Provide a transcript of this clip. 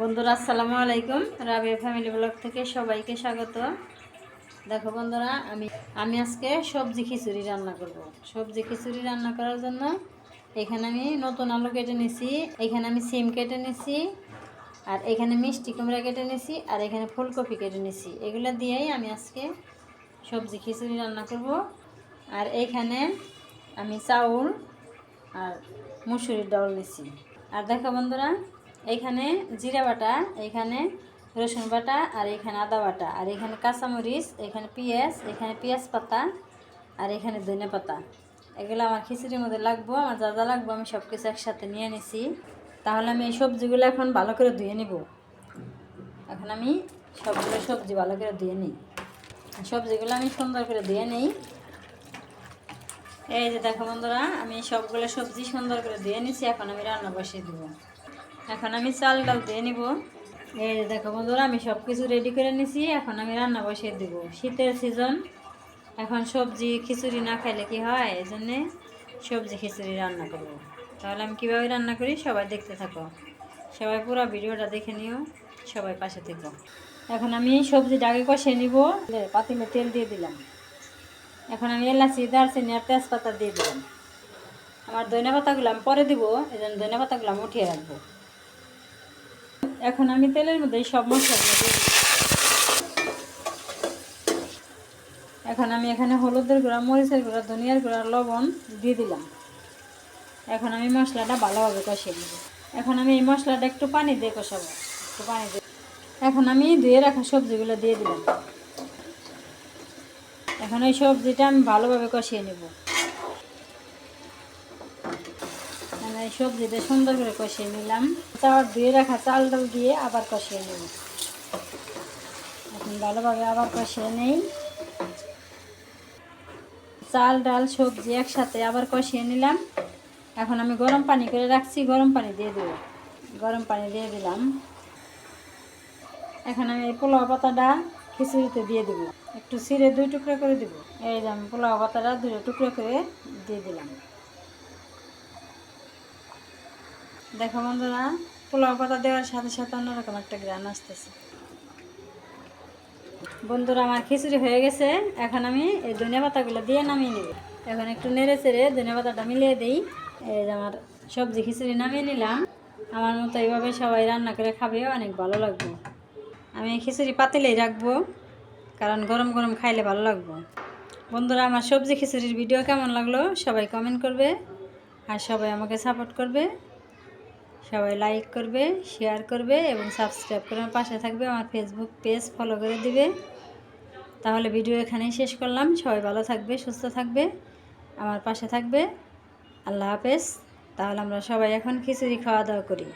বন্ধুরা, আসসালামু আলাইকুম। রাবিয়া ফ্যামিলি ব্লগ থেকে সবাইকে স্বাগত। দেখো বন্ধুরা, আমি আমি আজকে সবজি খিচুড়ি রান্না করব। সবজি খিচুড়ি রান্না করার জন্য এখানে আমি নতুন আলু কেটে নিছি, এখানে আমি সিম কেটে নিছি, আর এখানে মিষ্টি কুমড়া কেটে নিছি, আর এখানে ফুলকপি কেটে নিছি। এগুলো দিয়েই আমি আজকে সবজি খিচুড়ি রান্না করব। আর এইখানে আমি চাউল আর মুসুরির ডাল নিছি। আর দেখো বন্ধুরা এইখানে জিরা বাটা এইখানে রসুন বাটা, আর এখানে আদা বাটা। আর এখানে কাঁচামরিচ, এখানে পেঁয়াজ এখানে পেঁয়াজ পাতা, আর এখানে ধনে পাতা। এগুলো আমার খিচুড়ির মধ্যে লাগবো, আমার যা যা লাগবো আমি সব কিছু একসাথে নিয়ে নিছি। তাহলে আমি এই সবজিগুলো এখন ভালো করে ধুয়ে নিব। এখন আমি সবগুলো সবজি ভালো করে ধুয়ে নিই। সবজিগুলো আমি সুন্দর করে ধুয়ে নিই। এই যে দেখো বন্ধুরা, আমি সবগুলো সবজি সুন্দর করে ধুয়ে নিছি, এখন আমি রান্না বসিয়ে দেবো। এখন আমি চাল ডাল দিয়ে নিব। এই যে দেখো বন্ধুরা, আমি সব কিছু রেডি করে নিছি। এখন আমি রান্না বসিয়ে দেবো। শীতের সিজন এখন সবজি খিচুড়ি না খাইলে কি হয়? এই জন্যে সবজি খিচুড়ি রান্না করব। তাহলে আমি কীভাবে রান্না করি? সবাই দেখতে থাকো। সবাই পুরো ভিডিওটা দেখে নিও। সবাই পাশে থেকো। এখন আমি সবজিটা আগে কষিয়ে নিব। পাতিলে তেল দিয়ে দিলাম। এখন আমি এলাচি, দারচিনি আর তেজপাতা দিয়ে দিলাম। আমার ধনে পাতাগুলো আমি পরে দিব। এই জন্য ধনে পাতাগুলো আমি উঠিয়ে রাখব। এখন আমি তেলের মধ্যে সব মশলাগুলো দিয়ে এখন আমি এখানে হলুদের গুঁড়া, মরিচের গুঁড়া, ধনিয়ার গুঁড়া লবণ দিয়ে দিলাম। এখন আমি মশলাটা ভালোভাবে কষিয়ে দিব এখন আমি এই মশলাটা একটু পানি দিয়ে কষাবো। একটু পানি দিয়ে এখন আমি ধুয়ে রাখা সবজিগুলো দিয়ে দিলাম। এখন এই সবজিটা আমি ভালোভাবে কষিয়ে নেব মানে এই সবজিটা সুন্দর করে কষিয়ে নিলাম। চাল ধুয়ে রাখা চাল ডাল দিয়ে আবার কষিয়ে নেব। এখন ভালোভাবে আবার কষিয়ে নেই। চাল, ডাল, সবজি একসাথে আবার কষিয়ে নিলাম। এখন আমি গরম পানি করে রাখছি, গরম পানি দিয়ে দেবো। গরম পানি দিয়ে দিলাম। এখন আমি এই পোলাও পাতাটা খিচুড়িতে দিয়ে দেবো। একটু ছিঁড়ে দুই টুকরো করে দেবো। এই যে আমি পোলাও পাতাটা দুটো টুকরো করে দিয়ে দিলাম। দেখো বন্ধুরা, পোলাও পাতা দেওয়ার সাথে সাথে অন্যরকম একটা গ্রান আসতেছে। বন্ধুরা, আমার খিচুড়ি হয়ে গেছে। এখন আমি এই ধনিয়া পাতাগুলো দিয়ে নামিয়ে নেব। এখন একটু নেড়ে চেড়ে ধনিয়া পাতাটা মিলিয়ে দিই। এই আমার সবজি খিচুড়ি নামিয়ে নিলাম। আমার মতো এইভাবে সবাই রান্না করে খাবে, অনেক ভালো লাগবে। আমি খিচুড়ি পাতিলেই রাখব, কারণ গরম গরম খাইলে ভালো লাগবো। বন্ধুরা, আমার সবজি খিচুড়ির ভিডিও কেমন লাগল সবাই কমেন্ট করবে, আর সবাই আমাকে সাপোর্ট করবে। সবাই লাইক করবে শেয়ার করবে এবং সাবস্ক্রাইব করে আমার পাশে থাকবে, আমার ফেসবুক পেজ ফলো করে দিবে। তাহলে ভিডিও এখানেই শেষ করলাম। সবাই ভালো থাকবে, সুস্থ থাকবে, আমার পাশে থাকবে। আল্লাহ হাফেজ। তাহলে আমরা সবাই এখন খিচুড়ি খাওয়া দাওয়া করি।